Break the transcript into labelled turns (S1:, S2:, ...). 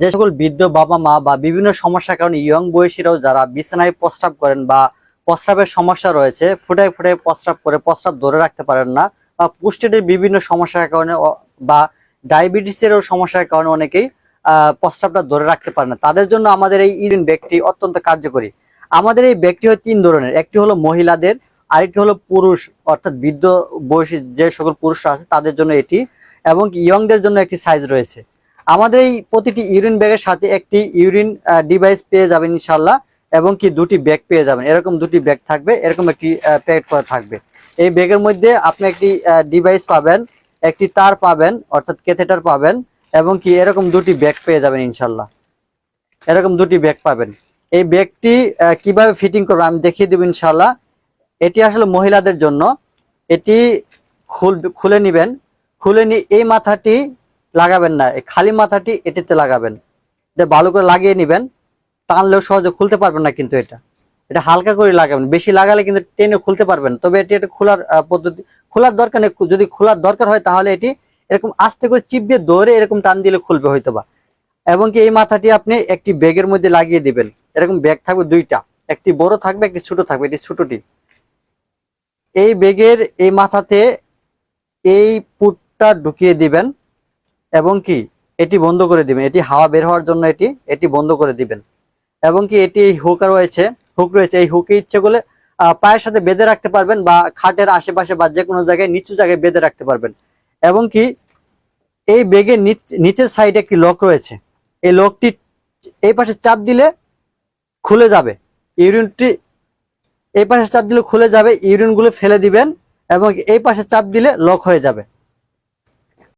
S1: যে সকল বৃদ্ধ বাবা মা বা বিভিন্ন সমস্যার কারণে ইয়ং বয়সীরাও যারা বিছানায় প্রস্রাব করেন বা প্রস্রাবের সমস্যা রয়েছে, ফুটায় ফুটায় প্রস্রাব করে প্রস্রাব ধরে রাখতে পারেন না বা পুষ্টির বিভিন্ন সমস্যার কারণে বা ডায়াবেটিসেরও সমস্যার কারণে অনেকেই প্রস্রাবটা ধরে রাখতে পারে না। তাদের জন্য আমাদের এই ইউরিন ব্যাগটি অত্যন্ত কার্যকরী। আমাদের এই ব্যাগটি হয় তিন ধরনের। একটি হলো মহিলাদের, আরেকটি হলো পুরুষ, অর্থাৎ বৃদ্ধ বয়সী যে সকল পুরুষরা আছে তাদের জন্য এটি এবং ইয়ংদের জন্য একটি সাইজ রয়েছে। আমাদের এই প্রতিটি ইউরিন ব্যাগের সাথে একটি ইউরিন ডিভাইস পেয়ে যাবেন ইনশাল্লাহ এবং কি দুটি ব্যাগ পেয়ে যাবেন। এরকম দুটি ব্যাগ থাকবে, এরকম একটি প্যাকেট করা থাকবে। এই ব্যাগের মধ্যে আপনি একটি ডিভাইস পাবেন, একটি তার পাবেন, অর্থাৎ ক্যাথেটার পাবেন, এবং কি এরকম দুটি ব্যাগ পেয়ে যাবেন ইনশাল্লাহ এরকম দুটি ব্যাগ পাবেন। এই ব্যাগটি কীভাবে ফিটিং করবে আমি দেখিয়ে দেবো ইনশাল্লাহ এটি আসলে মহিলাদের জন্য, এটি খুল খুলে নেবেন। খুলে নিয়ে এই মাথাটি লাগাবেন না। খালি মাথাটি এটিতে লাগাবেন। এটা ভালো করে লাগিয়ে নেবেন। টানলেও সহজে খুলতে পারবেন না কিন্তু এটা। এটা হালকা করে লাগাবেন। বেশি লাগালে কিন্তু টেনে খুলতে পারবেন তবে এটি একটা খোলার পদ্ধতি, খোলার দরকার নেই। যদি খোলার দরকার হয় তাহলে এটি এরকম আস্তে করে চিপ দিয়ে ধরে এরকম টান দিলে খুলবে হয়তো বা এবং কি এই মাথাটি আপনি একটি ব্যাগের মধ্যে লাগিয়ে দিবেন। এরকম ব্যাগ থাকবে দুইটা। একটি বড় থাকবে, একটি ছোট থাকবে। এটি ছোটটি। এই ব্যাগের এই মাথাতে এই পুটটা ঢুকিয়ে দিবেন। এবং কি এটি বন্ধ করে দিবেন। এটি হাওয়া বের হওয়ার জন্য এটি এটি বন্ধ করে দিবেন। এবং কি এটি এই হুক রয়েছে হুক রয়েছে। এই হুকে ইচ্ছে করলে পায়ের সাথে বেঁধে রাখতে পারবেন বা খাটের আশেপাশে বা যে কোনো জায়গায়, নিচু জায়গায় বেঁধে রাখতে পারবেন। এবং কি এই বেগের নিচের সাইডে একটি লক রয়েছে। এই লকটি এই পাশে চাপ দিলে খুলে যাবে। ইউরিনটি এই পাশে চাপ দিলে খুলে যাবে, ইউরিনগুলো ফেলে দিবেন এবং এই পাশে চাপ দিলে লক হয়ে যাবে।